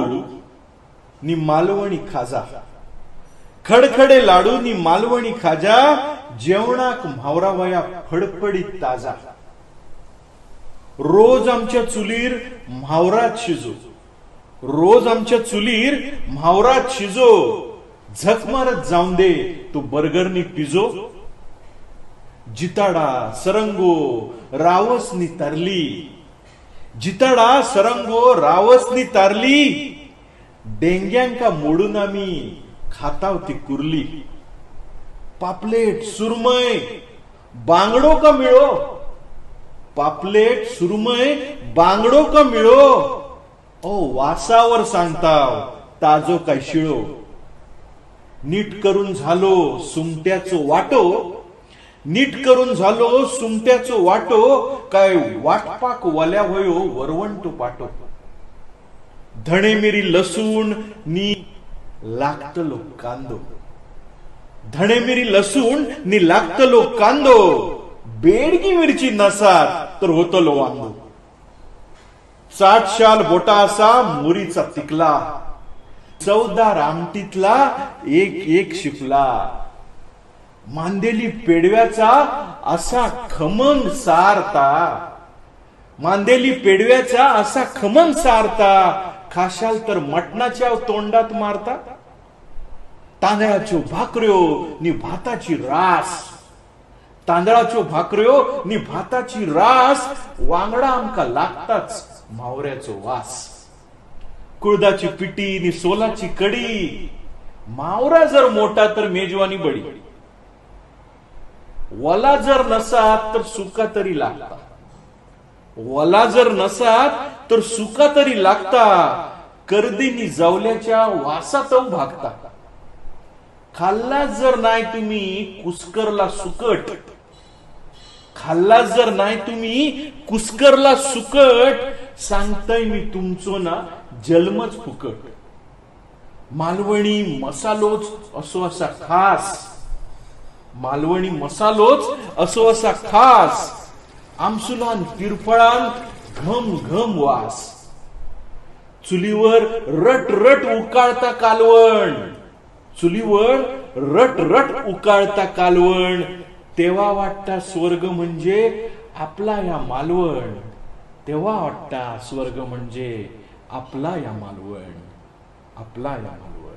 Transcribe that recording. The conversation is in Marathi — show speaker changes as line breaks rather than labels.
लाडू. नि मालवणी खाजा. खडखडे लाडू नि मालवणी खाजा. जेवणाक म्हावरावया फडफडीत ताजा. रोज आमच्या चुलीर म्हावरात शिजो. रोज आमच्या चुलीर म्हावरात शिजो. झक मारत जाऊन दे तू बर्गरनी पिजो. जिताडा सरंगो रावसनी तरली. जिताडा सरंगो रावसनी तारली डेंग्यांका मोडून आम्ही खाताव ती कुर्ली. पापलेट सुरमय बांगडो का मिळो? पापलेट सुरमय बांगडो का मिळो? ओ वासावर सांगताव ताजो काय शिळो? नीट करून झालो सुमट्याचो वाटो नीट करून झालो सुमट्याचो वाटो काय वाटपाक वल्या होयो वरवंटो पाटो. धणे मिरी लसूण नी लागतलो कांदो. धणे मिरी लसूण नी लागतलो कांदो. बेडगी मिरची नसात तर होतलो वांगो साठ शाल बोटा असा मोरीचा तिकला. चौदा रामटीतला एक एक शिकला मांदेली पेडव्याचा असा खमंग सारता. मांदेली पेडव्याचा असा खमंग सारता. खाशाल तर मटणाच्या तोंडात मारता. तांदळाच्यो भाकऱ्यो नि भाताची रास. तांदळाच्यो भाकऱ्यो नि भाताची रास. वांगडा आमका लागताच मावऱ्याचो वास. कुळदाची पिटी नि सोलाची कडी. मावरा जर मोठा तर मेजवानी बडी. वला जर नसात तर सुका तरी लागता. वला जर नसात तर सुका तरी लागता. कर्दीनी जावल्याच्या वासात भागता. खाल्ला जर नाही तुम्ही कुस्करला सुकट. खाल्ला जर नाही तुम्ही कुस्करला सुकट सांगताय मी तुमचो ना जन्मच फुकट. मालवणी मसालोच असो असा खास. मालवणी मसालोच असो असा खास आमसुलान तिरफळान घम घम वास. चुलीवर रट रट उकाळता कालवण. चुलीवर रट रट उकाळता कालवण. तेव्हा वाटता स्वर्ग म्हणजे आपला या मालवण. तेव्हा वाटता स्वर्ग म्हणजे आपला या मालवण. आपला या मालवण.